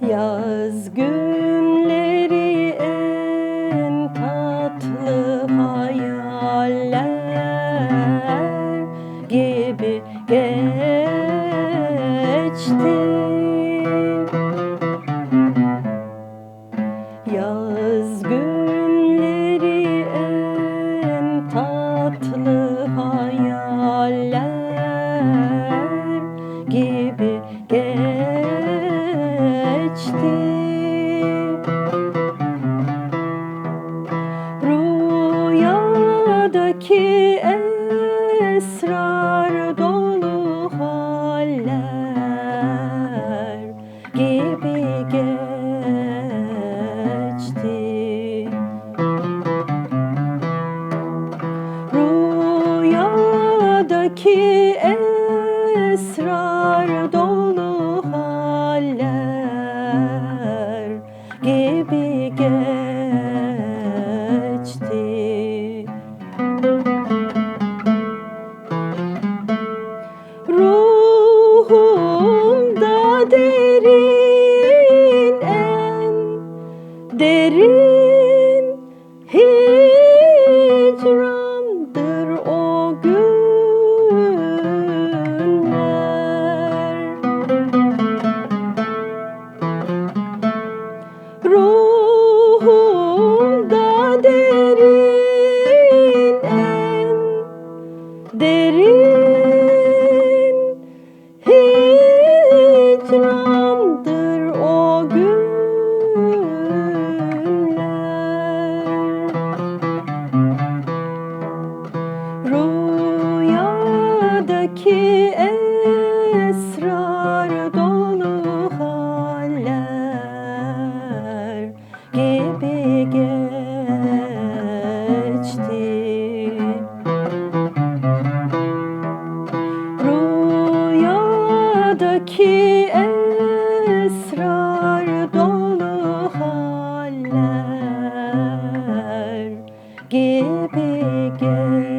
Yaz günleri en tatlı hayaller gibi geçti. Rüyadaki esrar dolu haller gibi geçti. Rüyadaki esrar dolu haller gibi geçti Ruhumda derin en derin hicrandır o günler. Ruhumda derin en derin ki esrar dolu haller gibi geçti. Rüyadaki esrar dolu haller gibi geçti.